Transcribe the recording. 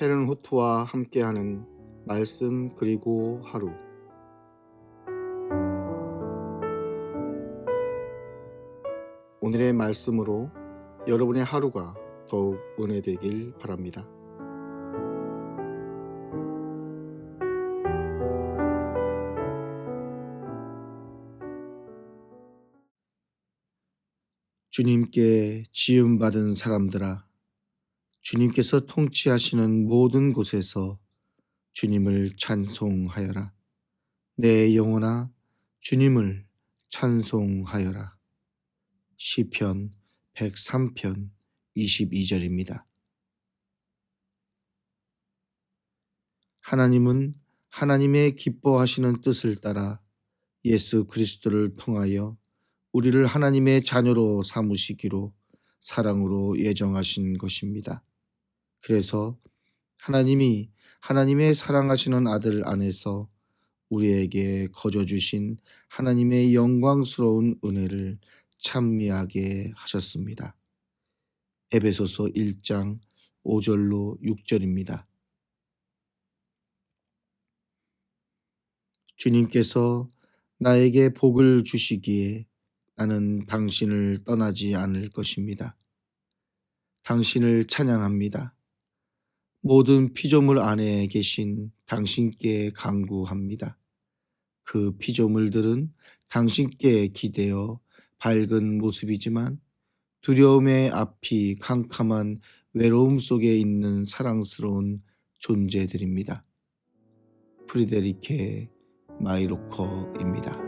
헤른 후트와 함께하는 말씀 그리고 하루 오늘의 말씀으로 여러분의 하루가 더욱 은혜되길 바랍니다. 주님께 지음받은 사람들아 주님께서 통치하시는 모든 곳에서 주님을 찬송하여라. 내 영혼아 주님을 찬송하여라. 시편 103편 22절입니다. 하나님은 하나님의 기뻐하시는 뜻을 따라 예수 그리스도를 통하여 우리를 하나님의 자녀로 삼으시기로 사랑으로 예정하신 것입니다. 그래서 하나님이 하나님의 사랑하시는 아들 안에서 우리에게 거저 주신 하나님의 영광스러운 은혜를 찬미하게 하셨습니다. 에베소서 1장 5절로 6절입니다. 주님께서 나에게 복을 주시기에 나는 당신을 떠나지 않을 것입니다. 당신을 찬양합니다. 모든 피조물 안에 계신 당신께 강구합니다. 그 피조물들은 당신께 기대어 밝은 모습이지만 두려움의 앞이 캄캄한 외로움 속에 있는 사랑스러운 존재들입니다. 프리데리케 마이로커입니다.